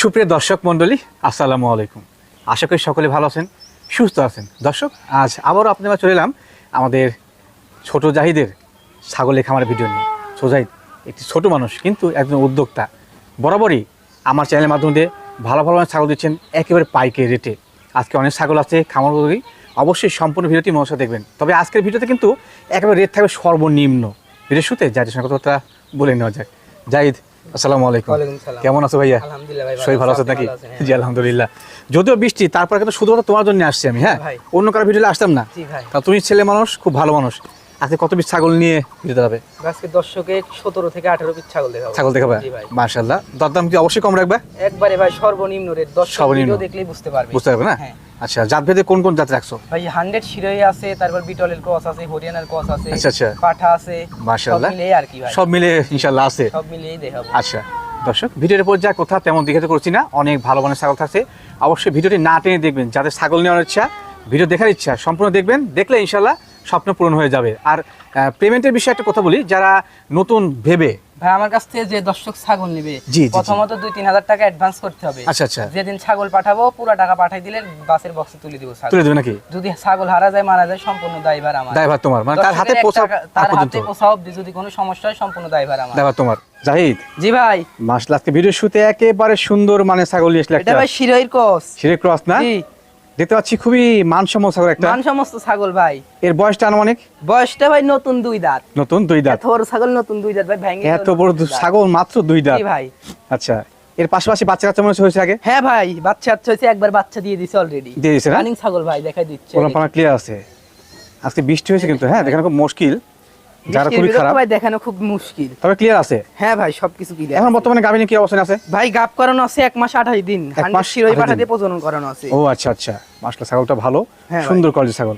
সুপ্রিয় দর্শক মণ্ডলী, আসসালামু আলাইকুম। আশা করি সকলে ভালো আছেন, সুস্থ আছেন। দর্শক, আজ আবারও আপনারা চলে এলাম আমাদের ছোট জাহিদের ছাগলের খামারের ভিডিও নিয়ে। সোজাহিদ একটি ছোট মানুষ, কিন্তু একজন উদ্যোক্তা। বরাবরই আমার চ্যানেলের মাধ্যমে ভালো ভালো ছাগল দিচ্ছেন, একেবারে পাইকে রেটে। আজকে অনেক ছাগল আছে, খামার করি অবশ্যই সম্পূর্ণ ভিডিওটি মনসা দেখবেন। তবে আজকের ভিডিওতে কিন্তু একেবারে রেট থাকবে সর্বনিম্ন। ভিডিও শুতে জাহিদের সঙ্গে কথা বলে নেওয়া যায় জাহিদ আসসালামু আলাইকুম। কেমন আছো ভাইয়া? ভাই, ভালো আছে নাকি? হ্যাঁ। জি আলহামদুলিল্লাহ। যদিও বৃষ্টি তারপর কিন্তু শুধুমাত্র তোমার জন্য আসছি আমি হ্যাঁ? অন্য কারও ভিডিও আসতাম না। তা তুমি ছেলে মানুষ খুব ভালো মানুষ। আজকে কত পিস ছাগল নিয়ে ভিডিও হবে? আজকে দর্শকে সতেরো থেকে আঠারো পিস ছাগল দেখাবো। ছাগল দেখাবে? মার্শাল্লাহ দরদাম কি অবশ্যই কম রাখবে? একবারে ভাই সর্বনিম্ন রেট দর্শক সর্বনিম্ন। দেখলেই বুঝতে পারবে। বুঝতে পারবে না? হ্যাঁ। আচ্ছা জাত ভেদে কোন কোন জাত রাখছো? ভাই হান্ড্রেড শিরোই আছে তারপর বিটলের ক্রস আছে হরিয়ানার ক্রস আছে আচ্ছা, আচ্ছা। পাঠা আছে মাশাআল্লাহ। সব মিলিয়ে আর কি ভাই। সব মিলে ইনশাল্লাহ আছে। সব মিলিয়েই দেখাবো। আচ্ছা দর্শক ভিডিওর উপর যা কথা তেমন দেখাতে করছি না। অনেক ভালো মানের ছাগল থাকছে। অবশ্যই ভিডিওটি না টেনে দেখবেন যাদের ছাগল নেওয়ার ইচ্ছা ভিডিও দেখার ইচ্ছা সম্পূর্ণ দেখবেন। দেখলে ইনশাল্লাহ স্বপ্ন পূরণ হয়ে যাবে। আর পেমেন্টের বিষয়ে একটা কথা বলি যারা নতুন ভেবে ভাই আমার কাছ থেকে যে দর্শক ছাগল নেবে। প্রথমত দুই তিন হাজার টাকা অ্যাডভান্স করতে হবে। আচ্ছা আচ্ছা। যেদিন ছাগল পাঠাবো পুরো টাকা পাঠাই দিলে বাসের বক্সে তুলে দিব তুলে দেবে নাকি? যদি ছাগল হারা যায় মারা যায় সম্পূর্ণ দায়ভার আমার। ড্রাইভার তোমার। মানে তার হাতে পোষা তার হাতে পোষা অবধি যদি কোনো সমস্যা হয় সম্পূর্ণ দায়ভার আমার। ড্রাইভার তোমার। জাহিদ জি ভাই। মাসলা আজকে ভিডিও শুতে একেবারে সুন্দর মানে ছাগল নিয়ে আসলে এটা ভাই শিরোইর কস সিরে ক্রস না? দেখতে পাচ্ছি খুবই মানসম্মত ছাগল একটা। মান সমস্ত ছাগল ভাই। এর বয়সটা আনুমানিক? বয়সটা ভাই নতুন দুই দাঁত। নতুন দুই দাঁত। এত বড় ছাগল নতুন দুই দাঁত ভাই ভেঙে এত বড় ছাগল মাত্র দুই দাঁত। ভাই। আচ্ছা এর পাশাপাশি বাচ্চা কাচ্চা মনে হয়েছে আগে? হ্যাঁ ভাই বাচ্চা আচ্ছা হয়েছে একবার বাচ্চা দিয়ে দিছে অলরেডি দিয়ে দিছে রানিং ছাগল ভাই দেখাই দিচ্ছে। ওলান পানা ক্লিয়ার আছে। আজকে বৃষ্টি হয়েছে কিন্তু হ্যাঁ দেখানো খুব মুশকিল। যারা খুবই খারাপ। ভাই দেখানো খুব মুশকিল। তবে ক্লিয়ার আছে? হ্যাঁ ভাই সবকিছু কি এখন বর্তমানে গাভিনী কি অবস্থানে আছে? ভাই গাপ করানো আছে এক মাস আঠাশ দিন। এক মাস শিরোই 28 পাঠাতে প্রজনন করানো আছে। ও আচ্ছা আচ্ছা। মাসলা ছাগলটা ভালো। হ্যাঁ সুন্দর ছাগল।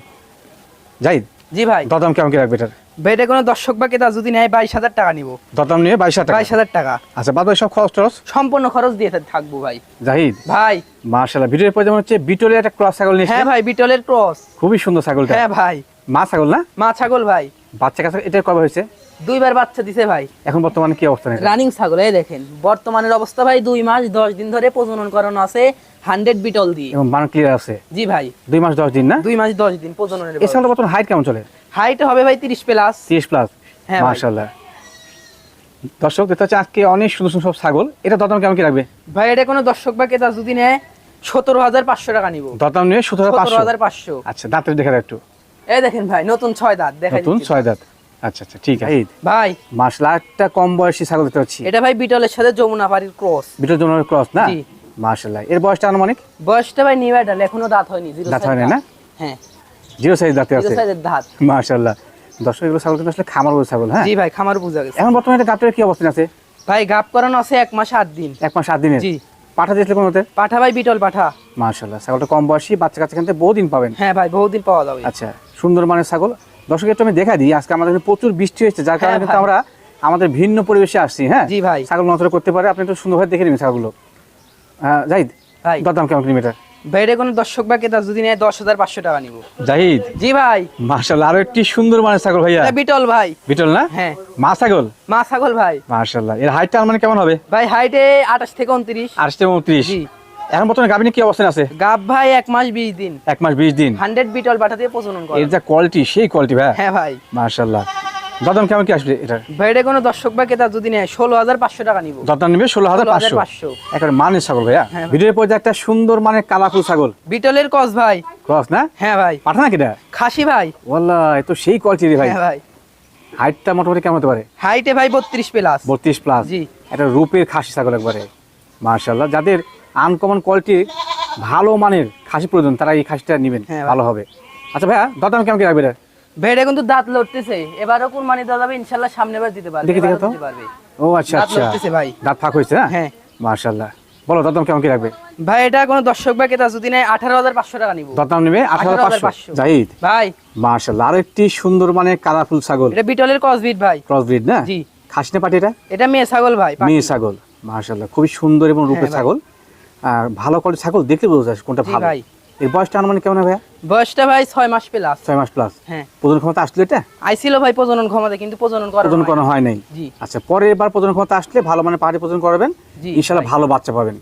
যাই জি ভাই। দরদাম কেমন কি রাখবে এটার? ভাই কোনো দর্শক বা ক্রেতা যদি নেয় বাইশ হাজার টাকা নিবো। দরদাম নিয়ে বাইশ হাজার বাইশ হাজার টাকা। আচ্ছা বাদ সব খরচ টরচ? সম্পূর্ণ খরচ দিয়ে থাকব ভাই। জাহিদ ভাই। মার্শাল্লাহ ভিডিওর পর যেমন হচ্ছে বিটলের একটা ক্রস ছাগল নিয়ে হ্যাঁ ভাই বিটলের ক্রস। খুবই সুন্দর ছাগলটা। হ্যাঁ ভাই। মা ছাগল না? মা ছাগল ভাই। বাচ্চা কাছে এটা কবে হয়েছে? দুইবার বাচ্চা দিছে ভাই। এখন বর্তমানে কি অবস্থা রানিং ছাগল এই দেখেন। বর্তমানের অবস্থা ভাই দুই মাস দশ দিন ধরে প্রজনন করানো আছে হান্ড্রেড বিটল দিয়ে। এবং মান ক্লিয়ার আছে? জি ভাই। দুই মাস দশ দিন না? দুই মাস দশ দিন প্রজননের এই ছাগলটা বর্তমানে হাইট কেমন চলে? হাইট হবে ভাই তিরিশ প্লাস তিরিশ প্লাস হ্যাঁ ভাই। মার্শাল্লাহ দর্শক দেখতে হচ্ছে আজকে অনেক সুন্দর সুন্দর সব ছাগল। এটা দরদাম কেমন কি লাগবে? ভাই এটা কোনো দর্শক বা ক্রেতা যদি নেয় সতেরো হাজার পাঁচশো টাকা নিবো। দরদাম নিয়ে সতেরো হাজার পাঁচশো? আচ্ছা দাঁতের দেখা একটু। এই দেখেন ভাই নতুন ছয় দাঁত দেখাই নতুন ছয় দাঁত। আচ্ছা আচ্ছা ঠিক আছে। ভাই। একটা কম বয়সী ছাগল দেখতে পাচ্ছি। এটা ভাই বিটলের সাথে যমুনা পাড়ির ক্রস। বিটল জনের ক্রস না? এর বয়সটা আনুমানিক? বয়সটা ভাই নিউ অ্যাডাল এখনও দাঁত হয়নি জিরো দাঁত হয়নি না? হ্যাঁ। জিরো সাইজ দাঁতে জিরো আছে। সাইজের দাঁত। মার্শাল্লাহ দর্শক এগুলো ছাগল কিন্তু আসলে খামার গরু ছাগল হ্যাঁ? জি ভাই খামার বুঝা গেছে। এখন বর্তমানে এটা কি অবস্থান আছে? ভাই গাপ করানো আছে এক মাস আট দিন। এক মাস আট দিনের? জি। পাঠা দিয়েছিল কোনোতে? পাঠা ভাই বিটল পাঠা। মার্শাল্লাহ ছাগলটা কম বয়সী বাচ্চা কাচ্চা কিনতে বহুদিন পাবেন। হ্যাঁ ভাই বহুদিন পাওয়া যাবে। আচ্ছা সুন্দর মানের ছাগল। দর্শক একটু আমি দেখা দিই আজকে আমাদের এখানে প্রচুর বৃষ্টি হয়েছে যার কারণে হ্যাঁ কিন্তু আমরা আমাদের ভিন্ন পরিবেশে আসছি হ্যাঁ? জি ভাই। ছাগল নজর করতে পারে আপনি একটু সুন্দরভাবে দেখে নিন ছাগলগুলো। হ্যাঁ যাই ভাই। দরদাম কেমন কিলোমিটার? ভাই এটা কোনো দর্শক বা ক্রেতা যদি নেয় দশ হাজার পাঁচশো টাকা নিবো। জাহিদ? জি ভাই। আরও একটি সুন্দর মানের ছাগল ভাইয়া। বিটল ভাই। বিটল না? হ্যাঁ। মা ছাগল? মা ছাগল ভাই। মার্শাল্লাহ এর হাইটটা মানে কেমন হবে? ভাই হাইটে আঠাশ থেকে উনত্রিশ। আটশো উনত্রিশ। জি। এখন বর্তমানে গাভিনী কি অবস্থান আছে? গাব ভাই এক মাস বিশ দিন। এক মাস বিশ দিন। হান্ড্রেড বিটল পাঠা দিয়ে প্রজনন করে। এর যা কোয়ালিটি সেই কোয়ালিটি ভাই হ্যাঁ ভাই। মার্শাল্লাহ দরদাম কেমন কি আসবে এটা ভাই এটা কোনো দর্শক বা ক্রেতা যদি নেয় ষোলো হাজার পাঁচশো টাকা নিবো। দরদাম নেবে ষোলো হাজার পাঁচশো? 16,500 একেবারে মানের ছাগল ভাইয়া। হ্যাঁ। ভিডিওর পর্যায়ে একটা সুন্দর মানের কালাকুল ছাগল। বিটলের কস ভাই। ক্রস না? হ্যাঁ ভাই। পাঠা নাকি এটা? খাসি ভাই। ওয়াল্লাহ তো সেই কোয়ালিটি ভাই। হ্যাঁ ভাই। হাইটটা মোটামুটি কেমন হতে পারে? হাইটে ভাই বত্রিশ প্লাস। বত্রিশ প্লাস। জি। একটা রূপের খাসি ছাগল একবারে। মার্শাল্লাহ যাদের আনকমন কোয়ালিটির ভালো মানের খাসি প্রয়োজন তারা এই খাসিটা নেবেন। হ্যাঁ ভালো হবে। আচ্ছা ভাইয়া দরদাম কেমন কি রাখবে এটা? এটা কিন্তু দাঁত লড়তেছে। এবারও কুরবানি দেওয়া যাবে ইনশাল্লাহ সামনে বার দিতে পারবে দেখি, দেখি ও আচ্ছা দাঁত আচ্ছা। লড়তেছে ভাই। দাঁত ফাঁক হয়েছে না? হ্যাঁ। মার্শাল্লাহ বলো দরদাম কেমন কি রাখবে ভাই এটা কোনো দর্শক বা ক্রেতা যদি নেয় আঠারো হাজার পাঁচশো টাকা নিবো। দরদাম নেবে আঠারো পাঁচশো। 18,500 জাহিদ। ভাই। মার্শাল্লাহ আর একটি সুন্দর মানের কালারফুল ছাগল। এটা বিটলের কসবিট ভাই। ক্রস ব্রিড না? জি। খাসি না পাটি এটা? এটা মেয়ে ছাগল ভাই মেয়ে ছাগল। মার্শাল্লাহ খুবই সুন্দর এবং রূপের হ্যাঁ ছাগল। আর ভালো কোয়ালিটির ছাগল দেখলে বোঝা যায় কোনটা ভালো। ভাই। এর বয়সটা আনুমানিক কেমন ভাইয়া? বয়সটা ভাই ছয় মাস প্লাস ছয় মাস প্লাস হ্যাঁ। প্রজনন ক্ষমতা আসলে এটা? আইছিল ভাই প্রজনন ক্ষমতা কিন্তু প্রজনন করা প্রজনন করানো হয় নাই। জি। আচ্ছা পরের বার প্রজনন ক্ষমতা আসলে ভালো মানে পাহাড়ি প্রজনন করবেন। ইনশাআল্লাহ ভালো বাচ্চা পাবেন।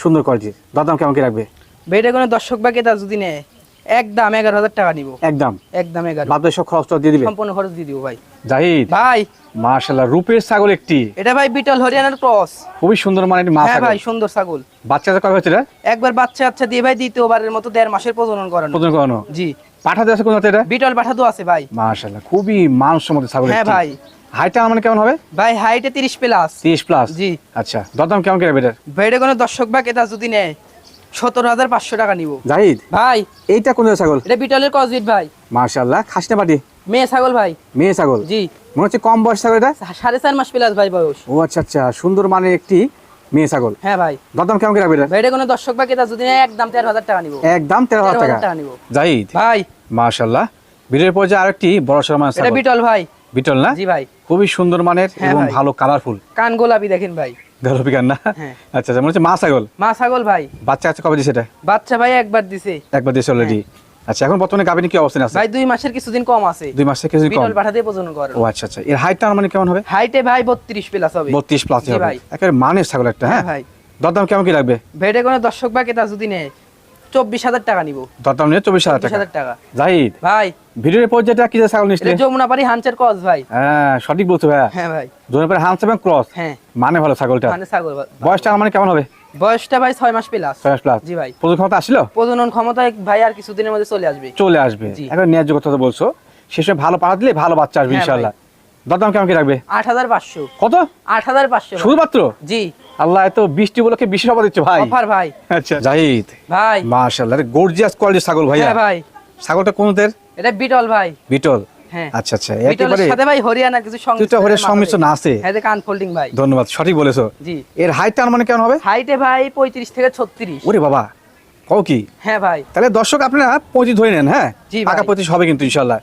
সুন্দর কোয়ালিটির দাদাম কেমন কি রাখবে? এটা কোনো দর্শক বা ক্রেতা যদি নেয় একদম এগারো হাজার টাকা নিব। একদম একদম এগারো। বাদ সব খরচটা দিয়ে দিবে? সম্পূর্ণ খরচ দিয়ে দিব ভাই। জাহিদ ভাই। মার্শাল্লাহ রূপের ছাগল একটি। এটা ভাই বিটল হরিয়ানার ক্রস। খুবই সুন্দর মানে মা হ্যাঁ ছাগল। ভাই সুন্দর ছাগল। বাচ্চাটা কবে এটা একবার বাচ্চা আচ্ছা দিয়ে ভাই দ্বিতীয়বারের মতো দেড় মাসের প্রজনন করানো। প্রথম করানো? জি। পাঠাতে আছে কোন এটা? বিটল আছে ভাই। মার্শাল্লাহ খুবই মানসম্মত ছাগল হ্যাঁ ভাই। হাইটটা মানে কেমন হবে? ভাই হাইটে তিরিশ প্লাস তিরিশ প্লাস জি। আচ্ছা দরদাম কেমন কি রাখবে এটার ভাইটা কোনো দর্শক বা ক্রেতা যদি নেয় সতেরো হাজার পাঁচশো টাকা নিব। জাহিদ? ভাই। এইটা কোন ছাগল? এটা বিটলের কসবিট ভাই। মার্শাল্লাহ খাসনে পাটি? মেয়ে ছাগল ভাই। মেয়ে ছাগল? জি। মনে হচ্ছে কম বয়স ছাগল এটা? সাড়ে চার মাস প্লাস ভাই বয়স। ও আচ্ছা আচ্ছা সুন্দর মানের একটি মেয়ে ছাগল। হ্যাঁ ভাই। দরদাম কেমন রাখবে এটা? কোনো দর্শক বা যদি একদম তেরো হাজার টাকা নিব। একদম তেরো হাজার টাকা। নিব। জাহিদ? ভাই। মার্শাল্লাহ ভিডিওর পর যে আরেকটি বড় সড় এটা বিটল ভাই। বিটল না? জি ভাই। খুবই সুন্দর মানের হ্যাঁ এবং ভালো কালারফুল কান গোলাপি দেখেন ভাই। গল্পিকার না। আচ্ছা আচ্ছা মনে হচ্ছে মা ছাগল। মা ছাগল ভাই। বাচ্চা আছে কবে দিয়েছে এটা? বাচ্চা ভাই একবার দিছে। একবার দিয়েছে অলরেডি আচ্ছা এখন বর্তমানে কি আছে? ভাই দুই মাসের কিছুদিন কম আছে। দুই মাস থেকে কিছুদিন কম। বিটল পাঠা প্রজনন করেন ও আচ্ছা আচ্ছা। এর হাইটটা মানে কেমন হবে? হাইটে ভাই বত্রিশ প্লাস হবে। বত্রিশ প্লাস হবে। ভাই। একেবারে মানের ছাগল একটা হ্যাঁ? হ্যাঁ ভাই। দরদাম কেমন কি লাগবে? ভেটে কোনো দর্শক বা কেতা যদি নেয় চব্বিশ হাজার টাকা নিব। দরদাম নিয়ে চব্বিশ হাজার টাকা। জাহিদ ভাই। ভিডিওর পর যেটা কি ছাগল নিচ্ছে যমুনাপাড়ি হাঞ্চের কস ভাই। হ্যাঁ সঠিক বলছো ভাইয়া। হ্যাঁ ভাই। দুজনের পরে এবং ক্রস হ্যাঁ। মানে ভালো ছাগলটা। মানে ছাগল বয়সটা মানে কেমন হবে? বয়সটা ভাই ছয় মাস প্লাস ছয় প্লাস জি ভাই। প্রচুর ক্ষমতা আসলো? প্রজনন ক্ষমতা ভাই আর কিছুদিনের মধ্যে চলে আসবে। চলে আসবে। এখন ন্যায্য কথা বলছো। শেষে ভালো পাড়া দিলে ভালো বাচ্চা আসবে ইনশাল্লাহ দরদাম কেমন কি রাখবে? আট হাজার পাঁচশো। কত? আট হাজার পাঁচশো। শুধুমাত্র? জি। আল্লাহ এত বৃষ্টি বলকে বিশেষ অফার দিচ্ছে ভাই। অফার ভাই। আচ্ছা জাহিদ ভাই। মাশাআল্লাহ গর্জিয়াস কোয়ালিটির ছাগল ভাইয়া। হ্যাঁ ভাই। ছাগলটা কোনদের? এটা বিটল ভাই। বিটল? হ্যাঁ। আচ্ছা আচ্ছা একেবারে সাথে ভাই হরিয়ানা কিছু কিছুটা হরিয়ানার সংমিশ্রণ আছে। হ্যাঁ কান ফোল্ডিং ভাই। ধন্যবাদ সঠিক বলেছ। জি। এর হাইটটা মানে কেমন হবে? হাইটে ভাই পঁয়ত্রিশ থেকে ছত্রিশ। ওরে বাবা কও কি? হ্যাঁ ভাই। তাহলে দর্শক আপনারা পঁচিশ ধরে নেন হ্যাঁ? জি ভাই। পাকা পঁচিশ হবে কিন্তু ইনশাল্লাহ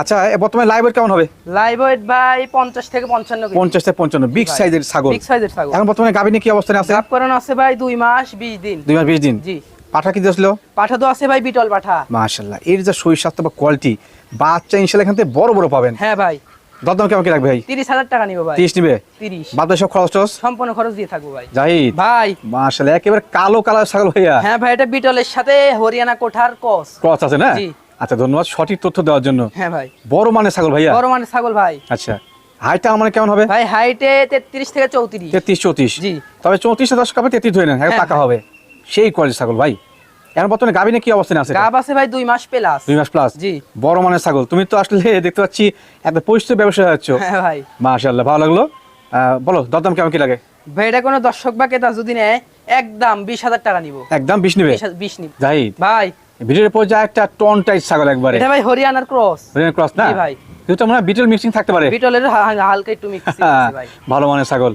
আচ্ছা বর্তমানে লাইভ কেমন হবে? লাইভ ওয়েট ভাই পঞ্চাশ থেকে পঞ্চান্ন পঞ্চাশ থেকে পঞ্চান্ন বিগ সাইজের ছাগল। বিগ সাইজের ছাগল। এখন বর্তমানে গাভিনী কি আছে? আছে ভাই দুই মাস বিশ দিন। দুই মাস বিশ দিন? জি। পাঠা কি দিয়েছিল? পাঠা তো আছে ভাই বিটল পাঠা। মাশাল্লাহ এর যে শরীর স্বাস্থ্য বা কোয়ালিটি বাচ্চা ইনশাল্লাহ এখান থেকে বড় বড় পাবেন। হ্যাঁ ভাই। দরদাম কেমন কি রাখবে ভাই? তিরিশ হাজার টাকা নিবো ভাই। তিরিশ নিবে? তিরিশ। বাদ সব খরচ টরচ? সম্পূর্ণ খরচ দিয়ে থাকব ভাই। জাহিদ। ভাই। মাশাল্লাহ একেবারে কালো কালার ছাগল ভাইয়া। হ্যাঁ ভাই এটা বিটলের সাথে হরিয়ানা কোঠার কস। ক্রস আছে না? জি। আচ্ছা ধন্যবাদ সঠিক তথ্য দেওয়ার জন্য। হ্যাঁ ভাই। বড় মানের ছাগল ভাইয়া? বড় মানের ছাগল ভাই। আচ্ছা হাইটটা আমার কেমন হবে? ভাই হাইটে থেকে জি। তবে চৌত্রিশটা দশ কাপে তেত্রিশ ধরে নেন হ্যাঁ। পাকা হবে। সেই কোয়ালিটি ছাগল ভাই। এখন বর্তমানে গাভিনে কি অবস্থানে আছে গাব আছে ভাই দুই মাস প্লাস মাস প্লাস জি। বড় মানের ছাগল। তুমি তো আসলে দেখতে পাচ্ছি একটা পরিচিত ব্যবসা হচ্ছে হ্যাঁ ভাই। ভালো লাগল। বলো দরদাম কেমন কি লাগে? ভাই এটা কোনো দর্শক বা ক্রেতা যদি নেয় একদম বিশ হাজার টাকা নিবো। একদম বিশ নেবে? জাহিদ ভাই ভিডিওর পর যা একটা টন টাইট ছাগল একবারে। এটা ভাই হরিয়ানার ক্রস। হরিয়ানার ক্রস না? ভাই। কিন্তু আমরা বিটল মিক্সিং থাকতে পারে। বিটলের হালকা একটু মিক্স ভাই। ভালো মানের ছাগল।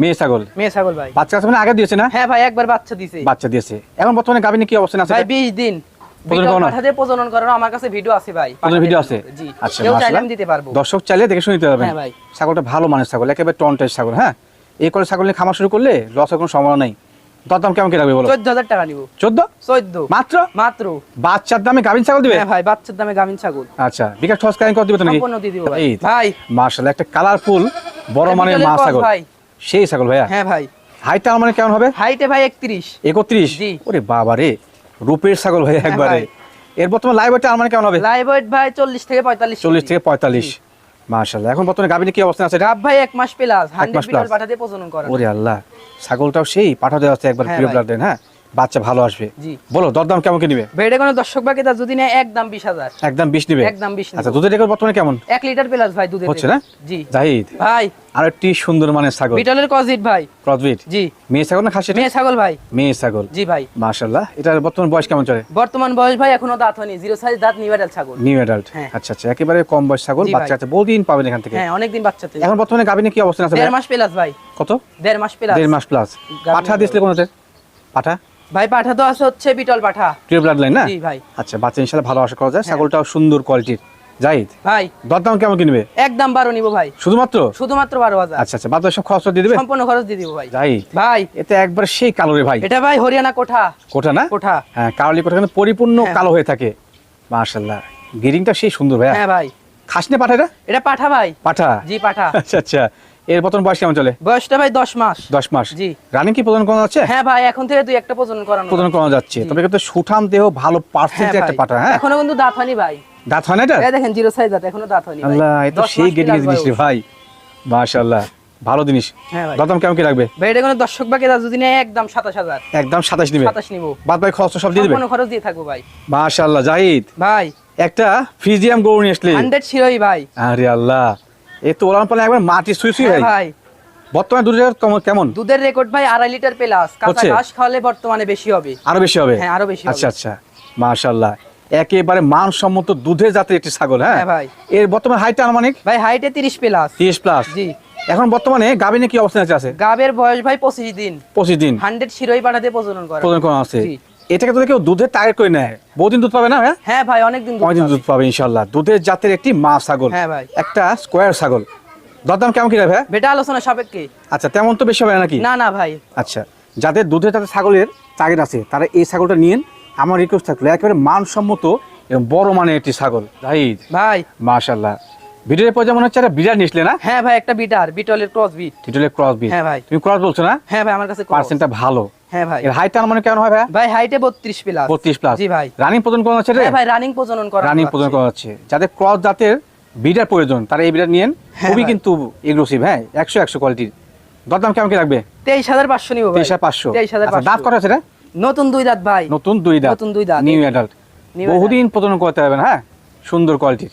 মেয়ে ছাগল। মেয়ে ছাগল ভাই। বাচ্চা কাছে মানে আগে দিয়েছে না? হ্যাঁ ভাই একবার বাচ্চা দিছে বাচ্চা দিয়েছে। এখন বর্তমানে গাভিনে কি অবস্থানে আছে? ভাই বিশ দিন। প্রজনন বিটল করানো? পাঠাতে প্রজনন আমার কাছে ভিডিও আছে ভাই। ভিডিও আছে? আচ্ছা কেউ চাইলে মাশাআল্লাহ। আমি দিতে পারব। দর্শক চাইলে দেখে শুনে নিতে পারবেন। হ্যাঁ ভাই। ছাগলটা ভালো মানের ছাগল একেবারে টন টাইট ছাগল হ্যাঁ? এই করে ছাগল নিয়ে খামার শুরু করলে লসের কোনো সম্ভাবনা নেই। বাচ্চার দামে ছাগল ভাই বাচ্চার দামে ছাগল। আচ্ছা বিকাশ কালারফুল বড় মা ছাগল। সেই ছাগল ভাইয়া? হ্যাঁ ভাই। মানে কেমন হবে? ভাই বাবা রে রূপের ছাগল ভাই একবারে। এর বর্তমানে মানে লাইভ কেমন হবে? লাইভ ভাই 40 থেকে 45 40 থেকে 45 মাশাআল্লাহ। এখন বর্তমানে গাবিনে কি অবস্থা আছে রাব ভাই এক মাস প্লাস 100 পাঠাতে প্রজনন করা ওরে আল্লাহ ছাগলটাও সেই পাঠাতে আছে একবার প্রিয় ব্লাড দেন হ্যাঁ? বাচ্চা ভালো আসবে। বলো দরদাম কেমন কি নিবে? ভেড়ে কোনো দর্শক বাকি তার যদি নেয় একদম বিশ হাজার। একদম বিশ নিবে? একদম 20 আচ্ছা দুধের রেকর্ড বর্তমানে কেমন? এক লিটার প্লাস ভাই দুধের হচ্ছে না? জি। জাহিদ ভাই। আর একটি সুন্দর মানের ছাগল। বিটলের কজিট ভাই। ক্রসবিট? জি। মেয়ে ছাগল না খাসি মেয়ে ছাগল ভাই। মেয়ে ছাগল। জি ভাই। মাশাল্লাহ এটার বর্তমান বয়স কেমন চলে? বর্তমান বয়স ভাই এখনও দাঁত হয়নি জিরো সাইজ দাঁত নিউডাল ছাগল। New adult. আচ্ছা আচ্ছা একেবারে কম বয়স ছাগল বাচ্চা। আছে বহুদিন পাবেন এখান থেকে। হ্যাঁ অনেকদিন বাচ্চাতে এখন বর্তমানে গাভিনে কি অবস্থান আছে দেড় মাস প্লাস ভাই। কত? দেড় মাস প্লাস। দেড় মাস প্লাস পাঠা হবে। দিয়েছিল কোনোতে? পাঠা? ভাই পাঠা তো আছে হচ্ছে বিটল পাঠা। প্রিয় ব্লাড লাইন না? জি ভাই। আচ্ছা বাচ্চা ইনশাল্লাহ ভালো আশা করা যায়। হ্যাঁ। ছাগলটাও সুন্দর কোয়ালিটির জাহিদ ভাই। দরদাম কেমন কিনবে একদম বারো নিবো ভাই। শুধুমাত্র? শুধুমাত্র বারো হাজার। আচ্ছা আচ্ছা বাদ সব খরচ দিয়ে দিবে? সম্পূর্ণ খরচ দিয়ে দিব ভাই। জাহিদ ভাই। এতে একবার সেই কালো রে ভাই। এটা ভাই হরিয়ানা কোঠা। কোটা না? কোঠা। হ্যাঁ কারলি কোটা কিন্তু পরিপূর্ণ হ্যাঁ। কালো হয়ে থাকে। মাশাল্লাহ গিরিংটা সেই সুন্দর ভাইয়া। হ্যাঁ ভাই। খাসনে পাঠাটা এটা পাঠা ভাই। পাঠা? জি পাঠা। আচ্ছা আচ্ছা। এর বর্তমান বয়স কেমন চলে? বয়সটা ভাই দশ মাস। দশ মাস। জি। রানিং কি প্রদান করা যাচ্ছে? হ্যাঁ ভাই এখন থেকে দুই একটা প্রজনন করানো প্রদান করা যাচ্ছে। তবে কিন্তু সুঠাম দেহ ভালো হ্যাঁ একটা পাটা হ্যাঁ? এখনও কিন্তু দাঁত হয়নি ভাই। দাঁত হয় না এটা? এই দেখেন জিরো সাইজ দাঁত এখনও দাঁত হয়নি আল্লাহ সেই গেটিং জিনিস রে ভাই। মাশাআল্লাহ ভালো জিনিস। হ্যাঁ কেমন কি লাগবে? ভাই এটা কোনো দর্শক বাকি দাঁত যদি নেয় একদম সাতাশ হাজার। একদম সাতাশ নিবে? সাতাশ নিবো। বাদ বাকি খরচ সব দিয়ে দিবে? সম্পূর্ণ খরচ দিয়ে থাকব ভাই। মাশাআল্লাহ জাহিদ। ভাই। একটা ফ্রিজিয়াম গরু নিয়ে আসলে। হান্ড্রেড শিরোই ভাই। আরে আল্লাহ এ তো ওলান পালে একবার মাটি সুই সুই হ্যাঁ ভাই। বর্তমানে দুধের কেমন- কেমন? দুধের রেকর্ড ভাই আড়াই লিটার প্লাস। কাঁচা ঘাস খাওয়ালে বর্তমানে বেশি হবে। আরও বেশি হবে? হ্যাঁ, আরও বেশি আচ্ছা আচ্ছা। মাশাআল্লাহ। একেবারে মানসম্মত দুধের জাতের একটি ছাগল হ্যাঁ? হ্যাঁ ভাই। এর বর্তমানে হাইট আনুমানিক? ভাই হাইটে তিরিশ প্লাস। তিরিশ প্লাস? জি। এখন বর্তমানে গাবিনে কি অবস্থান আছে? গাবের বয়স ভাই পঁচিশ দিন। পঁচিশ দিন। হান্ড্রেড শিরোই পাঠাতে প্রজনন করে। প্রদান করা আছে। এটাকে তো কেউ দুধের টার্গেট করে নেয়। বহুদিন দুধ পাবে না হ্যাঁ? হ্যাঁ ভাই অনেকদিন অনেকদিন দুধ পাবে। ইনশাল্লাহ দুধের জাতের একটি মা ছাগল। হ্যাঁ ভাই। একটা স্কোয়ার ছাগল। দরদাম কেমন কি রাখবে ভাই? বেটা আলোচনা সাপেক্ষে। আচ্ছা তেমন তো বেশি হবে নাকি? না না ভাই। আচ্ছা যাদের দুধের জাতের ছাগলের টার্গেট আছে তারা এই ছাগলটা নিন আমার রিকোয়েস্ট থাকল একেবারে মানসম্মত এবং বড় মানের একটি ছাগল। জাহিদ। ভাই। মাশাল্লাহ ভিডিওর পর যেমন হচ্ছে একটা বিরাট নিসলে না? হ্যাঁ ভাই একটা বিটার বিটলের ক্রস বিট টিটলের ক্রস বিট হ্যাঁ ভাই। তুমি ক্রস বলছো না? হ্যাঁ ভাই আমার কাছে পার্সেন্টটা ভালো। হ্যাঁ ভাই। হাইট মানে কেমন হয় ভাই? ভাই হাইটে প্লাস বত্রিশ প্লাস জি ভাই। রানিং করা হ্যাঁ ভাই রানিং প্রজনন করা রানিং প্রদান করা হচ্ছে। যাদের ক্রস জাতের বিডার প্রয়োজন তারা এই বিডার নিয়েন। হ্যাঁ খুবই কিন্তু এগ্রেসিভ হ্যাঁ কোয়ালিটির দরদাম কেমন কি লাগবে? নিবো ভাই। হাজার আচ্ছা, দাঁত করা আছে রে? নতুন দুই দাঁত ভাই। নতুন দুই দাঁত। নতুন দুই দাঁত। নিউ অ্যাডাল্ট বহুদিন প্রদান করতে পারবেন হ্যাঁ? সুন্দর কোয়ালিটির